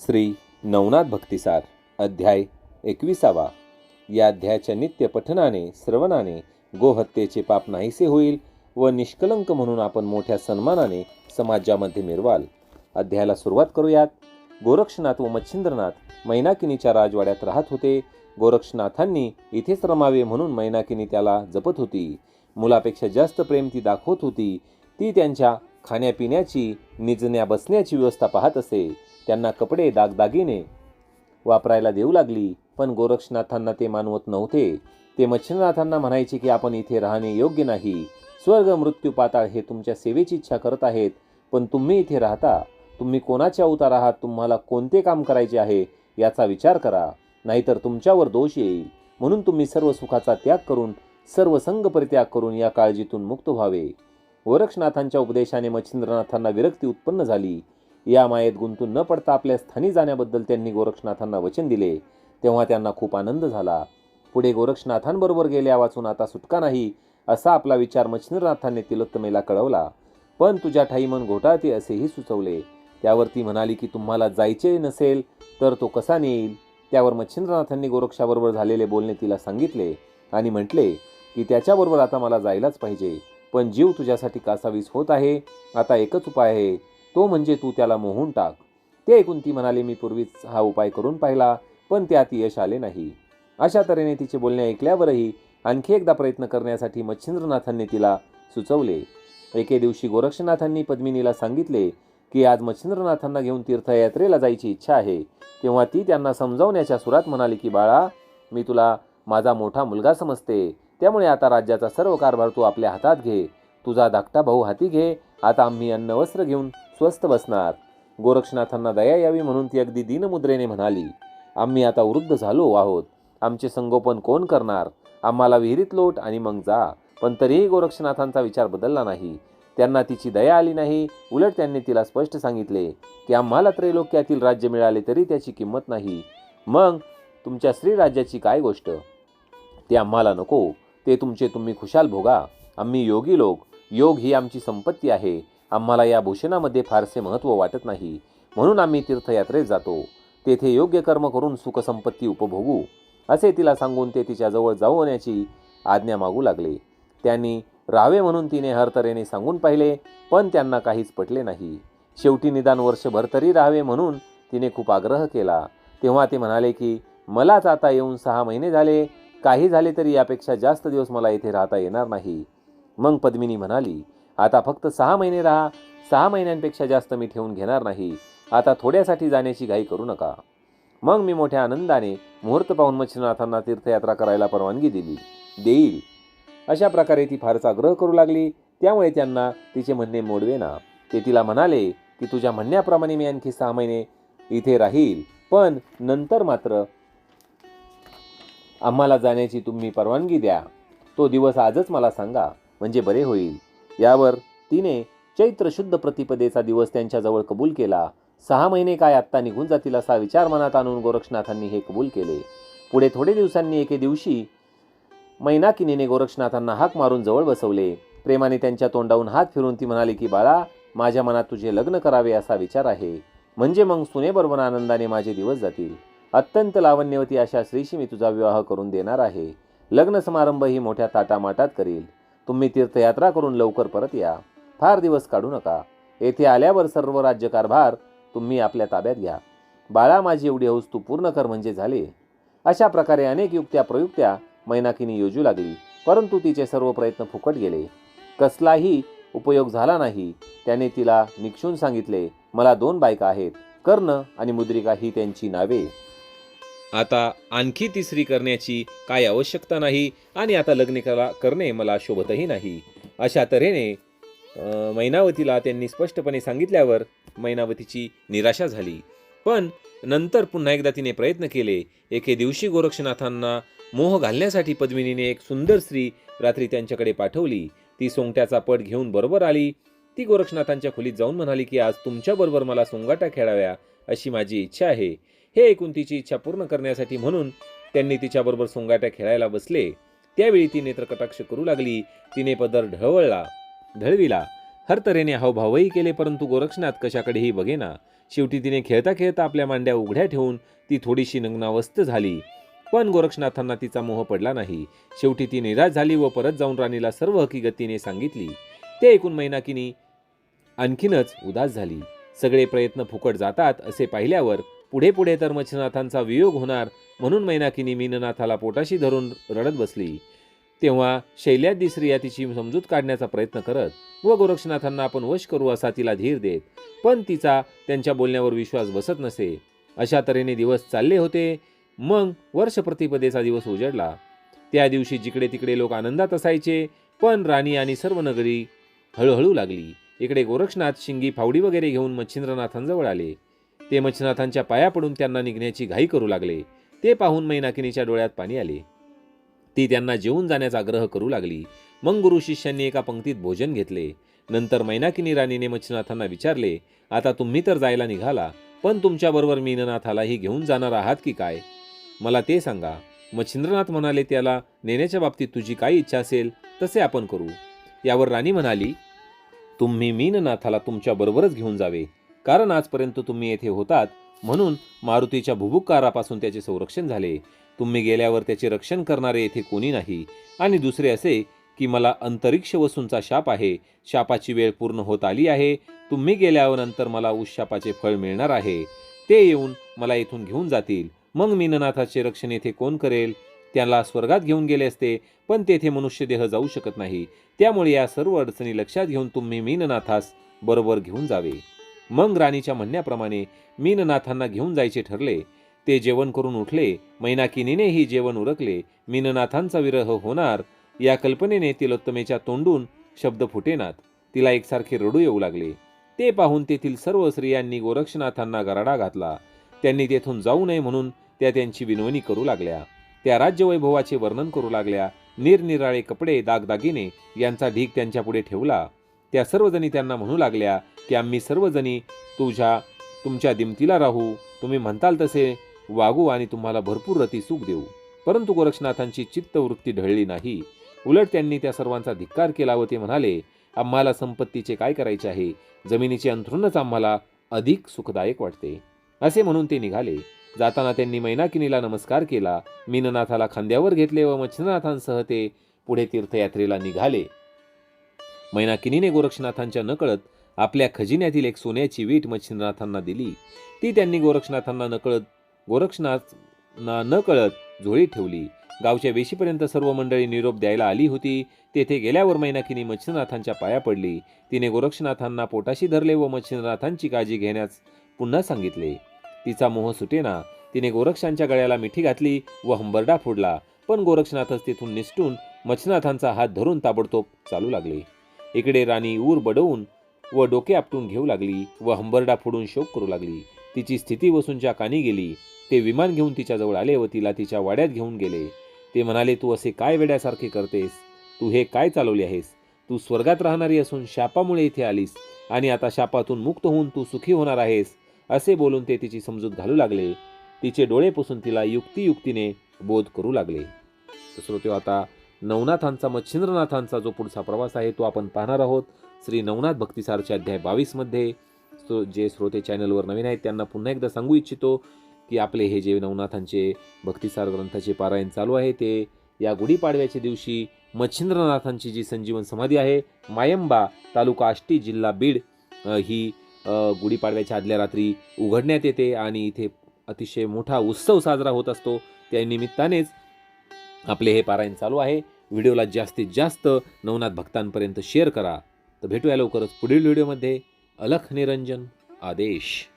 श्री नवनाथ भक्तिसार अध्याय एकविसावा. या अध्यायाच्या नित्य पठनाने श्रवणाने गोहत्येचे पाप नाहीसे होईल व निष्कलंक म्हणून आपण मोठ्या सन्मानाने समाजामध्ये मिरवाल. अध्यायाला सुरुवात करूयात. गोरक्षनाथ व मच्छिंद्रनाथ मैनाकिनीच्या राजवाड्यात राहत होते. गोरक्षनाथांनी इथेच रमावे म्हणून मैनाकिनी त्याला जपत होती. मुलापेक्षा जास्त प्रेम ती दाखवत होती. ती त्यांच्या खाण्यापिण्याची निजण्या बसण्याची व्यवस्था पाहत असे. त्यांना कपडे दागदागिने वापरायला देऊ लागली. पण गोरक्षनाथांना ते मानवत नव्हते. ते मच्छिंद्रनाथांना म्हणायचे की आपण इथे राहणे योग्य नाही. स्वर्ग मृत्यू पाताळ हे तुमच्या सेवेची इच्छा करत आहेत. पण तुम्ही इथे राहता. तुम्ही कोणाच्या अवतार आहात? तुम्हाला कोणते काम करायचे आहे? याचा विचार करा. नाहीतर तुमच्यावर दोष येईल. म्हणून तुम्ही सर्व सुखाचा त्याग करून सर्व संघ परित्याग करून या काळजीतून मुक्त व्हावे. गोरक्षनाथांच्या उपदेशाने मच्छिंद्रनाथांना विरक्ती उत्पन्न झाली. या मायेत गुंतून न पडता आपल्या स्थानी जाण्याबद्दल त्यांनी गोरक्षनाथांना वचन दिले. तेव्हा त्यांना खूप आनंद झाला. पुढे गोरक्षनाथांबरोबर गेल्या वाचून आता सुटका नाही असा आपला विचार मच्छिंद्रनाथांनी तिलोत्तमेला कळवला. पण तुझ्या ठाई मन घोटाळते असेही सुचवले. त्यावर ती म्हणाली की तुम्हाला जायचे नसेल तर तो कसा नेईल? त्यावर मच्छिंद्रनाथांनी गोरक्षाबरोबर झालेले बोलणे तिला सांगितले आणि म्हटले की त्याच्याबरोबर आता मला जायलाच पाहिजे. पण जीव तुझ्यासाठी कासावीस होत आहे. आता एकच उपाय आहे. तो म्हणजे तू त्याला मोहून टाक. ते ऐकून ती म्हणाली मी पूर्वीच हा उपाय करून पाहिला पण त्यात यश आले नाही. अशा तऱ्हेने तिचे बोलणे ऐकल्यावरही आणखी एकदा प्रयत्न करण्यासाठी मच्छिंद्रनाथांनी तिला सुचवले. एके दिवशी गोरक्षनाथांनी पद्मिनीला सांगितले की आज मच्छिंद्रनाथांना घेऊन तीर्थयात्रेला जायची इच्छा आहे. तेव्हा ती त्यांना समजावण्याच्या सुरात म्हणाली की बाळा मी तुला माझा मोठा मुलगा समजते. त्यामुळे आता राज्याचा सर्व कारभार तू आपल्या हातात घे. तुझा धाकटा भाऊ हाती घे. आता आम्ही अन्न वस्त्र घेऊन स्वस्त बसणार. गोरक्षनाथांना दया यावी म्हणून ती अगदी दीनमुद्रेने म्हणाली आम्ही आता वृद्ध झालो आहोत. आमचे संगोपन कोण करणार? आम्हाला विहिरीत लोट आणि मग जा. पण तरीही गोरक्षनाथांचा विचार बदलला नाही. त्यांना तिची दया आली नाही. उलट त्यांनी तिला स्पष्ट सांगितले की आम्हाला त्रैलोक्यातील राज्य मिळाले तरी त्याची किंमत नाही. मग तुमच्या स्त्रीराज्याची काय गोष्ट? ते आम्हाला नको. ते तुमचे तुम्ही खुशाल भोगा. आम्ही योगी लोक. योग ही आमची संपत्ती आहे. आम्हाला या भूषणामध्ये फारसे महत्त्व वाटत नाही. म्हणून आम्ही तीर्थयात्रेत जातो. तेथे योग्य कर्म करून सुखसंपत्ती उपभोगू असे तिला सांगून ते तिच्याजवळ जाऊ होण्याची आज्ञा मागू लागले. त्यांनी राहावे म्हणून तिने हरतऱ्हेने सांगून पाहिले पण त्यांना काहीच पटले नाही. शेवटी निदान वर्षभर तरी राहावे म्हणून तिने खूप आग्रह केला. तेव्हा ते म्हणाले की मलाच आता येऊन सहा महिने झाले. काही झाले तरी यापेक्षा जास्त दिवस मला इथे राहता येणार नाही. मग पद्मिनी म्हणाली आता फक्त सहा महिने राहा. सहा महिन्यांपेक्षा जास्त मी ठेवून घेणार नाही. आता थोड्यासाठी जाण्याची घाई करू नका. मग मी मोठ्या आनंदाने मुहूर्त पाहून मच्छिनाथांना तीर्थयात्रा करायला परवानगी दिली. देईल. अशा प्रकारे ती फारसा आग्रह करू लागली. त्यामुळे त्यांना तिचे म्हणणे मोडवेना. ते तिला म्हणाले की तुझ्या म्हणण्याप्रमाणे मी आणखी सहा महिने इथे राहील. पण नंतर मात्र आम्हाला जाण्याची तुम्ही परवानगी द्या. तो दिवस आजच मला सांगा. म्हणजे बरे होईल. यावर तिने चैत्र शुद्ध प्रतिपदेचा दिवस त्यांच्याजवळ कबूल केला. सहा महिने काय आत्ता निघून जातील असा विचार मनात आणून गोरक्षनाथांनी हे कबूल केले. पुढे थोडे दिवसांनी एके दिवशी मैनाकिनीने गोरक्षनाथांना हाक मारून जवळ बसवले. प्रेमाने त्यांच्या तोंडावून हात फिरून ती म्हणाली की बाळा माझ्या मनात तुझे लग्न करावे असा विचार आहे. म्हणजे मग सुनेबरोबर आनंदाने माझे दिवस जातील. अत्यंत लावण्यवती अशा स्त्रीशी मी तुझा विवाह करून देणार आहे. लग्न समारंभ ही मोठ्या ताटामाटात करील. तुम्ही तीर्थयात्रा करून लवकर परत या. फार दिवस काढू नका. येथे आल्यावर सर्व राज्यकारभार तुम्ही आपल्या ताब्यात घ्या. बाळा माझी एवढी हौस तू पूर्ण कर म्हणजे झाले. अशा प्रकारे अनेक युक्त्या प्रयुक्त्या मैनाकीने योजू लागली. परंतु तिचे सर्व प्रयत्न फुकट गेले. कसलाही उपयोग झाला नाही. त्याने तिला निक्षून सांगितले मला दोन बायका आहेत कर्ण आणि मुद्रिका ही त्यांची नावे. आता आणखी तिसरी करण्याची काय आवश्यकता नाही आणि आता लग्न करा करणे मला शोभतही नाही. अशा तऱ्हेने मैनावतीला त्यांनी स्पष्टपणे सांगितल्यावर मैनावतीची निराशा झाली. पण नंतर पुन्हा एकदा तिने प्रयत्न केले. एके दिवशी गोरक्षनाथांना मोह घालण्यासाठी पद्मिनीने एक सुंदर स्त्री रात्री त्यांच्याकडे पाठवली. ती सोंगट्याचा पट घेऊन बरोबर आली. ती गोरक्षनाथांच्या खोलीत जाऊन म्हणाली की आज तुमच्याबरोबर मला सोंगाटा खेळाव्या अशी माझी इच्छा आहे. हे ऐकून तिची इच्छा पूर्ण करण्यासाठी म्हणून त्यांनी तिच्याबरोबर सोंगाट्या खेळायला बसले. त्यावेळी ती नेत्रकटाक्ष करू लागली. तिने पदर ढवळला ढळविला. हर तऱ्हेने हावभावही केले परंतु गोरक्षनाथ कशाकडेही बघेना. शेवटी तिने खेळता खेळता आपल्या मांड्या उघड्या ठेवून ती थोडीशी नग्नावस्थ झाली. पण गोरक्षनाथांना तिचा मोह पडला नाही. शेवटी ती निराश झाली व परत जाऊन राणीला सर्व हकीगतीने सांगितली. ते ऐकून मैनाकिनी आणखीनच उदास झाली. सगळे प्रयत्न फुकट जातात असे पाहिल्यावर पुढे पुढे तर मच्छनाथांचा वियोग होणार म्हणून मैनाकिनी मीननाथाला पोटाशी धरून रडत बसली. तेव्हा शैल्यादी स्त्रिया तिची समजूत काढण्याचा प्रयत्न करत व गोरक्षनाथांना आपण वश करू असा तिला धीर देत पण तिचा त्यांच्या बोलण्यावर विश्वास बसत नसे. अशा तऱ्हेने दिवस चालले होते. मग वर्ष प्रतिपदेचा दिवस उजडला. त्या दिवशी जिकडे तिकडे लोक आनंदात असायचे पण राणी आणि सर्व नगरी हळूहळू लागली. इकडे गोरक्षनाथ शिंगी फावडी वगैरे घेऊन मच्छिंद्रनाथांजवळ आले. ते मच्छनाथांच्या पाया पडून त्यांना निघण्याची घाई करू लागले. ते पाहून मैनाकिनीच्या डोळ्यात पाणी आले. ती त्यांना जेवून जाण्याचा आग्रह करू लागली. मग गुरु शिष्यांनी एका पंक्तीत भोजन घेतले. नंतर मैनाकिनी राणीने मच्छनाथांना विचारले आता तुम्ही तर जायला निघाला पण तुमच्याबरोबर मीननाथालाही घेऊन जाणार आहात की काय? मला ते सांगा. मच्छिंद्रनाथ म्हणाले त्याला नेण्याच्या बाबतीत तुझी काय इच्छा असेल तसे आपण करू. यावर राणी म्हणाली तुम्ही मीननाथाला तुमच्याबरोबरच घेऊन जावे. कारण आजपर्यंत तुम्ही येथे होतात म्हणून मारुतीच्या भुभुकारापासून त्याचे संरक्षण झाले. तुम्ही गेल्यावर त्याचे रक्षण करणारे येथे कोणी नाही. आणि दुसरे असे की मला अंतरिक्ष वसूंचा शाप आहे. शापाची वेळ पूर्ण होत आली आहे. तुम्ही गेल्यावर नंतर मला शापाचे फळ मिळणार आहे. ते येऊन मला येथून घेऊन जातील. मग मीननाथाचे रक्षण येथे कोण करेल? त्याला स्वर्गात घेऊन गेले असते पण तेथे मनुष्य देह जाऊ शकत नाही. त्यामुळे या सर्व अडचणी लक्षात घेऊन तुम्ही मीननाथास बरोबर घेऊन जावे. मग राणीच्या म्हणण्याप्रमाणे मीननाथांना घेऊन जायचे ठरले. ते जेवण करून उठले. मैनाकिनीनेही जेवण उरकले. मीननाथांचा विरह होणार. या कल्पनेने तिलोत्तमेच्या तोंडून शब्द फुटेनात. तिला एकसारखे रडू येऊ लागले. ते पाहून तेथील सर्व स्त्रियांनी गोरक्षनाथांना गराडा घातला. त्यांनी तेथून जाऊ नये म्हणून त्या त्यांची विनवणी करू लागल्या. त्या राज्यवैभवाचे वर्णन करू लागल्या. निरनिराळे कपडे दागदागिने यांचा ढीक त्यांच्यापुढे ठेवला. त्या सर्वजणी त्यांना म्हणू लागल्या की आम्ही सर्वजणी तुझ्या तुमच्या दिमतीला राहू. तुम्ही म्हणताल तसे. वागू आणि तुम्हाला भरपूर रती सुख देऊ. परंतु गोरक्षनाथांची चित्तवृत्ती ढळली नाही. उलट त्यांनी त्या सर्वांचा धिक्कार केला व ते म्हणाले आम्हाला संपत्तीचे काय करायचे आहे? जमिनीचे अंथरूणच आम्हाला अधिक सुखदायक वाटते. असे म्हणून ते निघाले. जाताना त्यांनी मैनाकिनीला नमस्कार केला. मीननाथाला खांद्यावर घेतले व मच्छनाथांसह ते पुढे तीर्थयात्रेला निघाले. मैनाकिनीने गोरक्षनाथांच्या नकळत आपल्या खजिन्यातील एक सोन्याची वीट मच्छिंद्रनाथांना दिली. ती त्यांनी गोरक्षनाथांना नकळत गोरक्षनाथना नकळत कळत झोळीत ठेवली. गावच्या वेशीपर्यंत सर्व मंडळी निरोप द्यायला आली होती. तेथे गेल्यावर मैनाकिनी मच्छिंद्रनाथांच्या पाया पडली. तिने गोरक्षनाथांना पोटाशी धरले व मच्छिंद्रनाथांची काळजी घेण्यास पुन्हा सांगितले. तिचा मोह सुटेना. तिने गोरक्षांच्या गळ्याला मिठी घातली व हंबरडा फोडला. पण गोरक्षनाथच तिथून निसटून मच्छनाथांचा हात धरून ताबडतोब चालू लागले. इकडे राणी ऊर बडवून व डोके आपटून घेऊ लागली व हंबरडा फोडून शोक करू लागली. तिची स्थिती वसूंच्या कानी गेली. ते विमान घेऊन तिच्याजवळ आले व तिला तिच्या वाड्यात घेऊन गेले. ते म्हणाले तू असे काय वेड्यासारखे करतेस? तू हे काय चालवले आहेस? तू स्वर्गात राहणारी असून शापामुळे इथे आलीस आणि आता शापातून मुक्त होऊन तू सुखी होणार आहेस? असे बोलून ते तिची समजूत घालू लागले. तिचे डोळे पुसून तिला युक्तियुक्तीने बोध करू लागले. श्रोते आता नवनाथांचा मच्छिंद्रनाथांचा जो पुढचा प्रवास आहे तो आपण पाहणार आहोत. श्री नवनाथ भक्तिसारचे अध्याय बावीसमध्ये सो जे श्रोते चॅनलवर नवीन आहेत त्यांना पुन्हा एकदा सांगू इच्छितो की आपले हे जे नवनाथांचे भक्तिसार ग्रंथाचे पारायण चालू आहे ते या गुढीपाडव्याच्या दिवशी मच्छिंद्रनाथांची जी संजीवन समाधी आहे मायंबा तालुका आष्टी जिल्हा बीड ही गुढीपाडव्याच्या आदल्या रात्री उघडण्यात येते आणि इथे अतिशय मोठा उत्सव साजरा होत असतो. त्या निमित्तानेच आपले हे पारायण चालू आहे. व्हिडिओला जास्तीत जास्त नवनाथ भक्तांपर्यंत शेअर करा. तर भेटूया लवकरच पुढील व्हिडिओमध्ये. अलख निरंजन आदेश.